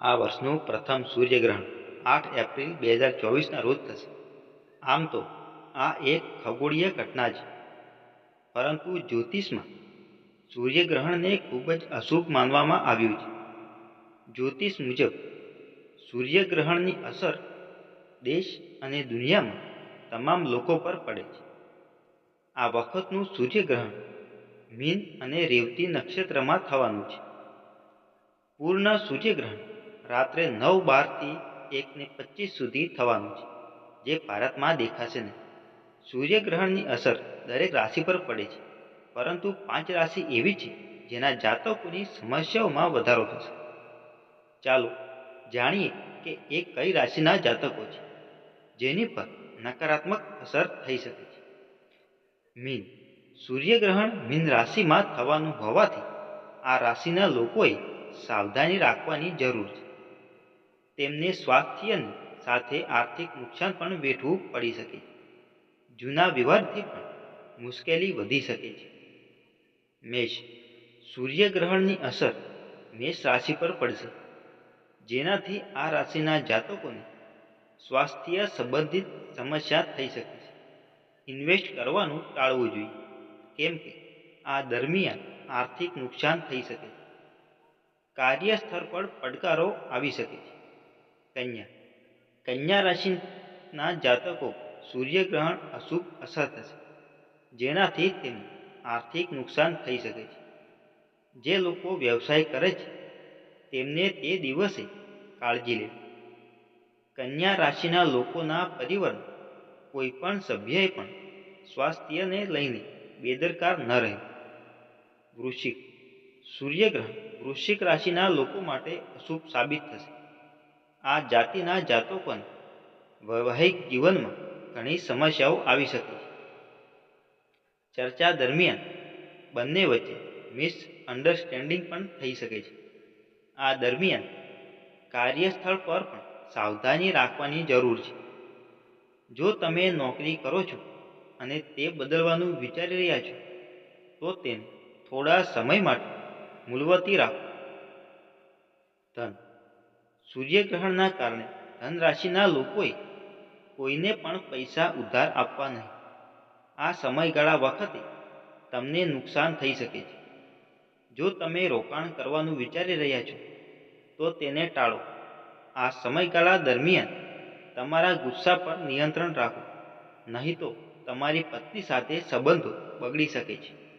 આ વર્ષનું પ્રથમ સૂર્યગ્રહણ આઠ એપ્રિલ બે હજાર ચોવીસના રોજ થશે. આમ તો આ એક ખગોળીય ઘટના છે. પરંતુ જ્યોતિષમાં સૂર્યગ્રહણને ખૂબ જ અશુભ માનવામાં આવ્યું છે. જ્યોતિષ મુજબ સૂર્યગ્રહણની અસર દેશ અને દુનિયામાં તમામ લોકો પર પડે છે. આ વખતનું સૂર્યગ્રહણ મીન અને રેવતી નક્ષત્રમાં થવાનું છે. પૂર્ણ સૂર્યગ્રહણ રાત્રે નવ બારથી એકને પચીસ સુધી થવાનું છે. જે ભારતમાં દેખાશે નહીં. સૂર્યગ્રહણની અસર દરેક રાશિ પર પડે છે. પરંતુ પાંચ રાશિ એવી છે જેના જાતકોની સમસ્યાઓમાં વધારો થશે. ચાલો જાણીએ કે એ કઈ રાશિના જાતકો છે, જેની પર નકારાત્મક અસર થઈ શકે છે. મીન, સૂર્યગ્રહણ મીન રાશિમાં થવાનું હોવાથી આ રાશિના લોકોએ સાવધાની રાખવાની જરૂર છે. તેમને સ્વાસ્થ્યની સાથે આર્થિક નુકસાન પણ વેઠવું પડી શકે. છે જૂના વ્યવહારથી પણ મુશ્કેલી વધી શકે છે. મેષ, સૂર્યગ્રહણની અસર મેષ રાશિ પર પડશે. જેનાથી આ રાશિના જાતકોને સ્વાસ્થ્ય સંબંધિત સમસ્યા થઈ શકે છે. ઇન્વેસ્ટ કરવાનું ટાળવું જોઈએ, કેમ કે આ દરમિયાન આર્થિક નુકસાન થઈ શકે છે. કાર્યસ્થળ પર પડકારો આવી શકે છે. કન્યા. કન્યા રાશિના જાતકો સૂર્યગ્રહણ અશુભ અસર થશે, જેનાથી તેમને આર્થિક નુકસાન થઈ શકે છે. જે લોકો વ્યવસાય કરે છે, તેમને તે દિવસે કાળજી લેવી. કન્યા રાશિના લોકોના પરિવારના કોઈ પણ સભ્યએ પણ સ્વાસ્થ્યને લઈને બેદરકાર ન રહે. વૃશ્ચિક, સૂર્યગ્રહણ વૃશ્ચિક રાશિના લોકો માટે અશુભ સાબિત થશે. આ જાતિના જાતો પણ વૈવાહિક જીવનમાં ઘણી સમસ્યાઓ આવી શકે. ચર્ચા દરમિયાન બંને વચ્ચે મિસ અન્ડરસ્ટેન્ડિંગ પણ થઈ શકે છે. આ દરમિયાન કાર્યસ્થળ પર પણ સાવધાની રાખવાની જરૂર છે. જો તમે નોકરી કરો છો અને તે બદલવાનું વિચારી રહ્યા છો, તો તેને થોડા સમય માટે મૂલવતી રાખો. ધન સૂર્યગ્રહણના કારણે ધન રાશિના લોકોએ કોઈને પણ પૈસા ઉધાર આપવા નહીં. આ સમયગાળા વખતે તમને નુકસાન થઈ શકે છે. જો તમે રોકાણ કરવાનું વિચારી રહ્યા છો, તો તેને ટાળો. આ સમયગાળા દરમિયાન તમારા ગુસ્સા પર નિયંત્રણ રાખો, નહીં તો તમારી પત્ની સાથે સંબંધો બગડી શકે છે.